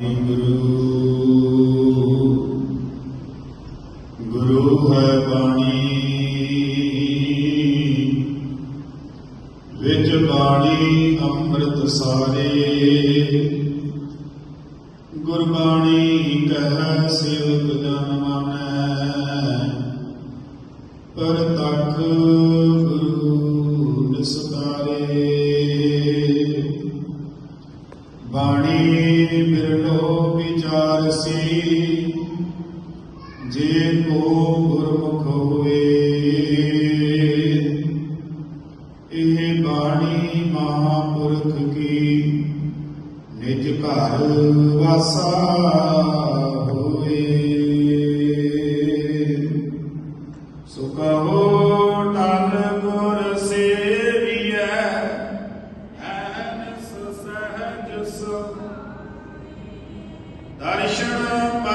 ਗੁਰੂ ਗੁਰੂ ਹੈ ਬਾਣੀ ਵਿੱਚ ਬਾਣੀ ਅੰਮ੍ਰਿਤ ਸਾਰੇ। ਗੁਰਬਾਣੀ ਕਹਿ ਸੇਵਕ ਜਨ ਵਿਚਾਰਸੀ ਜੇ ਕੋ ਗੁਰਮੁਖ ਹੋਵੇ। ਇਹ ਬਾਣੀ ਮਹਾਪੁਰਖ ਕੀ ਨਿਜ ਘਰ ਵਾਸਾ।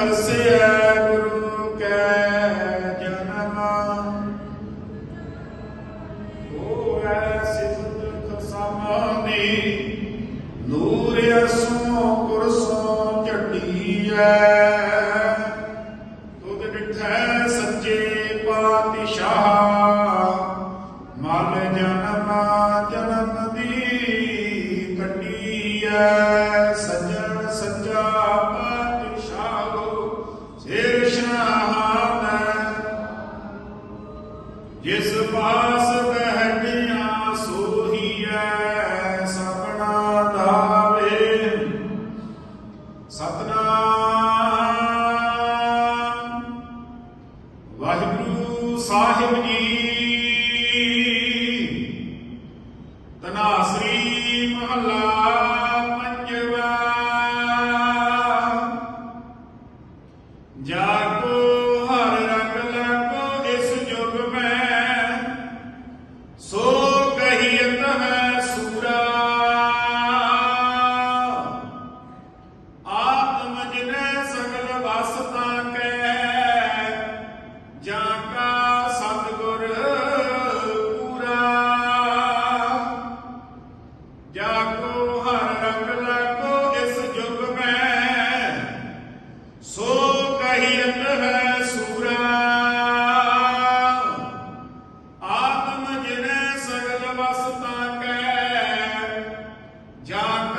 Você é. ਕ੍ਰਿਸ਼ਨ ਆਪ ਜਿਸ ਪਾਸ ਬਹਿਟਿਆ ਸੋਹੀਐ ਸਪਨਾ ਦਾਵੇ ਸਤਨਾਮ। ਵਾਹਿਗੁਰੂ ਸਾਹਿਬ ਜੀ। ਤਨਾਸਰੀ ਮਹਲਾ ਲਾਗੋ, ਹਰ ਰੰਗ ਲਾਗੋ, ਇਸ ਜੁਗ ਮੈਂ। ਸੋ ਕਹੀਤ ਹੈ ਸੂਰਾ। ਆਤਮ ਜਿਨੇ ਸਗਲ ਵਸਤਾ ਕੈ। ਜਾਨ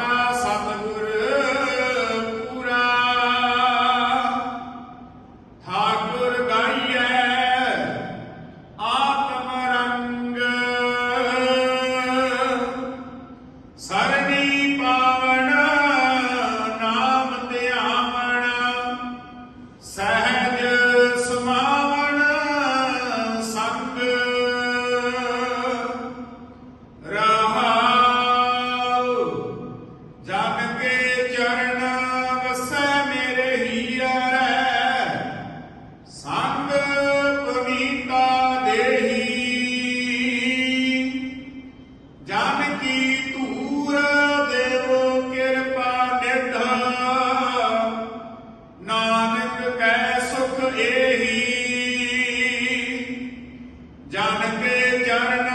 ਜਨ ਕੇ ਚਰਨ ਵਸੈ ਮੇਰੇ ਹੀਰਾ। ਸੰਗ ਪਵਿਤਾ ਦੇਹੀ। ਜਨ ਕੀ ਧੂਰ ਦੇਵੋ ਕਿਰਪਾ ਨਿਧ। ਨਾਨਕ ਕੈ ਸੁਖ ਏਹੀ। ਜਨ ਕੇ ਚਰਨ